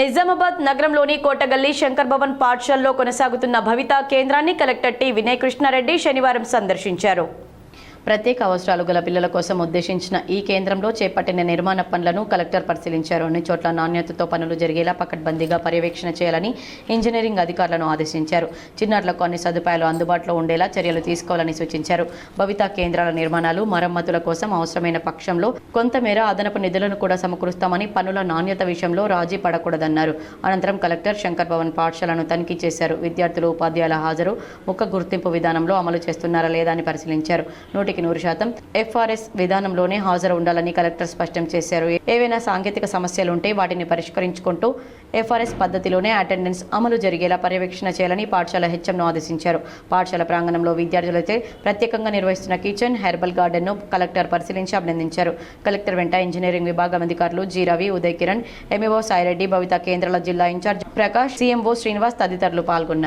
నిజామాబాద్ నగరంలోని కోటగల్లి శంకర్ భవన్ పాఠశాలలో కొనసాగుతున్న భవిత కేంద్రాన్ని కలెక్టర్ టి వినయ్ కృష్ణారెడ్డి శనివారం సందర్శించారు. ప్రత్యేక అవసరాలు గల పిల్లల కోసం ఉద్దేశించిన ఈ కేంద్రంలో చేపట్టిన నిర్మాణ పనులను కలెక్టర్ పరిశీలించారు. అన్ని చోట్ల నాణ్యతతో పనులు జరిగేలా పకడ్బందీగా పర్యవేక్షణ చేయాలని ఇంజనీరింగ్ అధికారులను ఆదేశించారు. చిన్నారులకు అన్ని సదుపాయాలు అందుబాటులో ఉండేలా చర్యలు తీసుకోవాలని సూచించారు. భవిత కేంద్రాల నిర్మాణాలు మరమ్మతుల కోసం అవసరమైన పక్షంలో కొంతమేర అదనపు నిధులను కూడా సమకూరుస్తామని పనుల నాణ్యత విషయంలో రాజీ పడకూడదన్నారు. అనంతరం కలెక్టర్ శంకర్ భవన్ పాఠశాలను తనిఖీ చేశారు. విద్యార్థులు ఉపాధ్యాయుల హాజరు. ముఖ గుర్తింపు విధానంలో అమలు చేస్తున్నారా లేదా అని పరిశీలించారు. నూటికి నూరు శాతం. ఎఫ్ఆర్ఎస్ విధానంలోనే హాజరు ఉండాలని కలెక్టర్ స్పష్టం చేశారు. ఏవైనా సాంకేతిక సమస్యలుంటే వాటిని పరిష్కరించుకుంటూ ఎఫ్ఆర్ఎస్ పద్ధతిలోనే అటెండెన్స్ అమలు జరిగేలా పర్యవేక్షణ చేయాలని పాఠశాల హెచ్ఎంను ఆదేశించారు. పాఠశాల ప్రాంగణంలో విద్యార్థులైతే ప్రత్యేకంగా నిర్వహిస్తున్న కిచెన్ హెర్బల్ గార్డెన్ను కలెక్టర్ పరిశీలించి అభినందించారు. కలెక్టర్ వెంట ఇంజనీరింగ్ విభాగం అధికారులు జి. రవి ఉదయ్ కిరణ్ ఎంఈఓ సాయిరెడ్డి భవిత కేంద్రాల జిల్లా ఇన్ఛార్జ్ ప్రకాష్ సీఎంఓ శ్రీనివాస్ తదితరులు పాల్గొన్నారు.